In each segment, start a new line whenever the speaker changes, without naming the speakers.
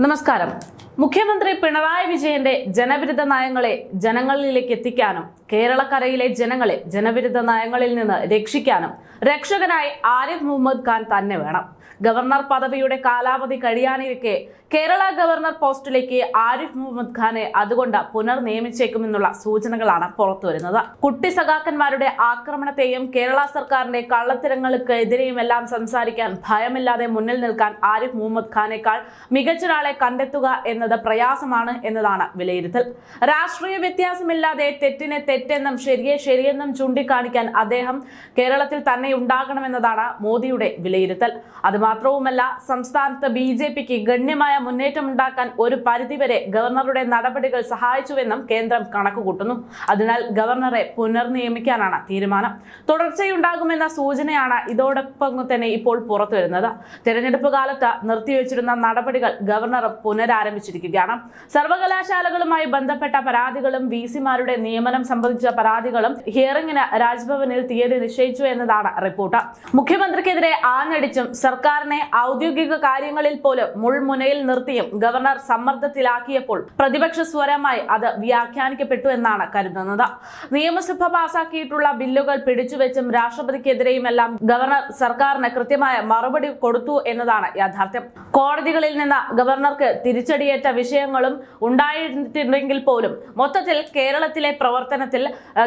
നമസ്കാരം മുഖ്യമന്ത്രി പിണറായി വിജയന്റെ ജനവിരുദ്ധ നയങ്ങളെ ജനങ്ങളിലേക്ക് എത്തിക്കാനും കേരളക്കരയിലെ ജനങ്ങളെ ജനവിരുദ്ധ നയങ്ങളിൽ നിന്ന് രക്ഷിക്കാനും രക്ഷകനായി ആരിഫ് മുഹമ്മദ് ഖാൻ തന്നെ വേണം. ഗവർണർ പദവിയുടെ കാലാവധി കഴിയാനിരിക്കെ കേരള ഗവർണർ പോസ്റ്റിലേക്ക് ആരിഫ് മുഹമ്മദ് ഖാനെ അതുകൊണ്ട് പുനർനിയമിച്ചേക്കുമെന്നുള്ള സൂചനകളാണ് പുറത്തുവരുന്നത് കുട്ടി സഖാക്കന്മാരുടെ ആക്രമണത്തെയും കേരള സർക്കാരിന്റെ കള്ളത്തരങ്ങൾക്കെതിരെയും എല്ലാം സംസാരിക്കാൻ ഭയമില്ലാതെ മുന്നിൽ നിൽക്കാൻ ആരിഫ് മുഹമ്മദ് ഖാനേക്കാൾ മികച്ചൊരാളെ കണ്ടെത്തുക എന്നത് പ്രയാസമാണ് എന്നതാണ് വിലയിരുത്തൽ. രാഷ്ട്രീയ വ്യത്യാസമില്ലാതെ തെറ്റിനെ തെറ്റെന്നും ശരിയെ ശരിയെന്നും ചൂണ്ടിക്കാണിക്കാൻ അദ്ദേഹം കേരളത്തിൽ തന്നെ ഉണ്ടാകണമെന്നതാണ് മോദിയുടെ വിലയിരുത്തൽ. അതുമാത്രവുമല്ല സംസ്ഥാനത്ത് ബി ജെ പിക്ക് ഗണ്യമായ മുന്നേറ്റം ഉണ്ടാക്കാൻ ഒരു പരിധിവരെ ഗവർണറുടെ നടപടികൾ സഹായിച്ചുവെന്നും കേന്ദ്രം കണക്കുകൂട്ടുന്നു. അതിനാൽ ഗവർണറെ പുനർനിയമിക്കാനാണ് തീരുമാനം. തുടർച്ചയുണ്ടാകുമെന്ന സൂചനയാണ് ഇതോടൊപ്പം തന്നെ ഇപ്പോൾ പുറത്തുവരുന്നത്. തെരഞ്ഞെടുപ്പ് കാലത്ത് നിർത്തിവെച്ചിരുന്ന നടപടികൾ ഗവർണർ പുനരാരംഭിച്ചിരിക്കുകയാണ് സർവകലാശാലകളുമായി ബന്ധപ്പെട്ട പരാതികളും വി സിമാരുടെ നിയമനം സംബന്ധിച്ച പരാതികളും ഹിയറിംഗിന് രാജ്ഭവനിൽ തീയതി നിശ്ചയിച്ചു എന്നതാണ് റിപ്പോർട്ട്. മുഖ്യമന്ത്രിക്കെതിരെ ആഞ്ഞടിച്ചും സർക്കാരിനെ ഔദ്യോഗിക കാര്യങ്ങളിൽ പോലും മുൾമുനയിൽ നിർത്തിയും ഗവർണർ സമ്മർദ്ദത്തിലാക്കിയപ്പോൾ പ്രതിപക്ഷ സ്വരമായി അത് വ്യാഖ്യാനിക്കപ്പെട്ടു എന്നാണ് കരുതുന്നത്. നിയമസഭ പാസാക്കിയിട്ടുള്ള ബില്ലുകൾ പിടിച്ചുവെച്ചും രാഷ്ട്രപതിക്കെതിരെയുമെല്ലാം ഗവർണർ സർക്കാരിന് കൃത്യമായ മറുപടി കൊടുത്തു എന്നതാണ് യാഥാർത്ഥ്യം. കോടതികളിൽ നിന്ന് ഗവർണർക്ക് തിരിച്ചടിയേറ്റ വിഷയങ്ങളും ഉണ്ടായിട്ടുണ്ടെങ്കിൽ പോലും മൊത്തത്തിൽ കേരളത്തിലെ പ്രവർത്തനത്തിൽ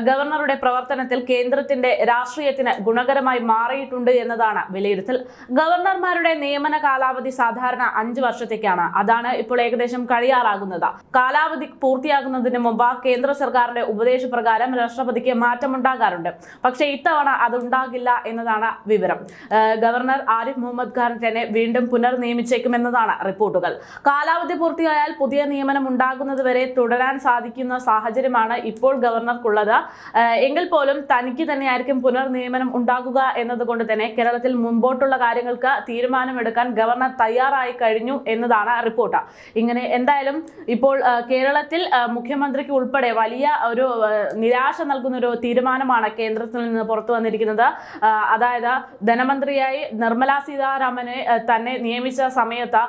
ഗവർണറുടെ പ്രവർത്തനത്തിൽ കേന്ദ്രത്തിന്റെ രാഷ്ട്രീയത്തിന് ഗുണകരമായി മാറിയിട്ടുണ്ട് എന്നതാണ് വിലയിരുത്തൽ. ഗവർണർമാരുടെ നിയമന കാലാവധി സാധാരണ അഞ്ചു വർഷത്തേക്കാണ്. അതാണ് ഇപ്പോൾ ഏകദേശം കഴിയാറാകുന്നത്. കാലാവധി പൂർത്തിയാകുന്നതിന് മുമ്പ് കേന്ദ്ര സർക്കാരിന്റെ ഉപദേശപ്രകാരം രാഷ്ട്രപതിക്ക് മാറ്റമുണ്ടാകാറുണ്ട്. പക്ഷേ ഇത്തവണ അതുണ്ടാകില്ല എന്നതാണ് വിവരം. ഗവർണർ ആരിഫ് മുഹമ്മദ് ഖാൻ തന്നെ വീണ്ടും പുനർനിയമിച്ചേക്കുമെന്നതാണ് റിപ്പോർട്ടുകൾ. കാലാവധി പൂർത്തിയായാൽ പുതിയ നിയമനം ഉണ്ടാകുന്നത് വരെ തുടരാൻ സാധിക്കുന്ന സാഹചര്യമാണ് ഇപ്പോൾ ഗവർണർക്കുള്ളത്. എങ്കിൽ പോലും തനിക്ക് തന്നെയായിരിക്കും പുനർനിയമനം ഉണ്ടാകുക എന്നതുകൊണ്ട് തന്നെ കേരളത്തിൽ മുമ്പോട്ടുള്ള കാര്യങ്ങൾക്ക് തീരുമാനമെടുക്കാൻ ഗവർണർ തയ്യാറായി കഴിഞ്ഞു എന്നതാണ് റിപ്പോർട്ട്. ഇങ്ങനെ എന്തായാലും ഇപ്പോൾ കേരളത്തിൽ മുഖ്യമന്ത്രിക്ക് ഉൾപ്പെടെ വലിയ ഒരു നിരാശ നൽകുന്ന ഒരു തീരുമാനമാണ് കേന്ദ്രത്തിൽ നിന്ന് പുറത്തു വന്നിരിക്കുന്നത്. അതായത് ധനമന്ത്രിയായി നിർമ്മല സീതാരാമനെ തന്നെ നിയമിച്ച സമയത്ത്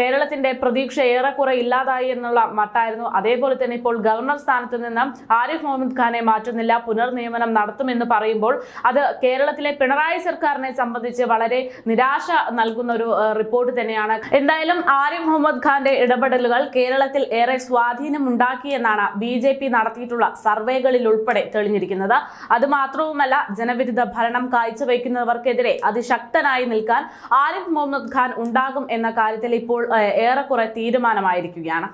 കേരളത്തിന്റെ പ്രതീക്ഷ ഏറെക്കുറെ ഇല്ലാതായി എന്നുള്ള മട്ടായിരുന്നു. അതേപോലെ തന്നെ ഇപ്പോൾ ഗവർണർ സ്ഥാനത്ത് നിന്ന് ആരിഫ് മുഹമ്മദ് ഖാനെ മാറ്റുന്നില്ല പുനർനിയമനം നടത്തുമെന്ന് പറയുമ്പോൾ അത് കേരളത്തിലെ പിണറായി സർക്കാരിനെ സംബന്ധിച്ച് വളരെ നിരാശ നൽകുന്ന ഒരു റിപ്പോർട്ട് തന്നെയാണ്. എന്തായാലും ആരിഫ് മുഹമ്മദ് ഖാന്റെ ഇടപെടലുകൾ കേരളത്തിൽ ഏറെ സ്വാധീനം ഉണ്ടാക്കിയെന്നാണ് ബി ജെ പി നടത്തിയിട്ടുള്ള സർവേകളിൽ ഉൾപ്പെടെ തെളിഞ്ഞിരിക്കുന്നത്. അത് മാത്രവുമല്ല ജനവിരുദ്ധ ഭരണം കാഴ്ചവെക്കുന്നവർക്കെതിരെ അതിശക്തനായി നിൽക്കാൻ ആരിഫ് മുഹമ്മദ് ഖാൻ ഉണ്ടാകും എന്ന കാര്യത്തിൽ ഇപ്പോൾ ഏറെക്കുറെ ഏറെക്കുറെ തീരുമാനമായിരിക്കുകയാണ്.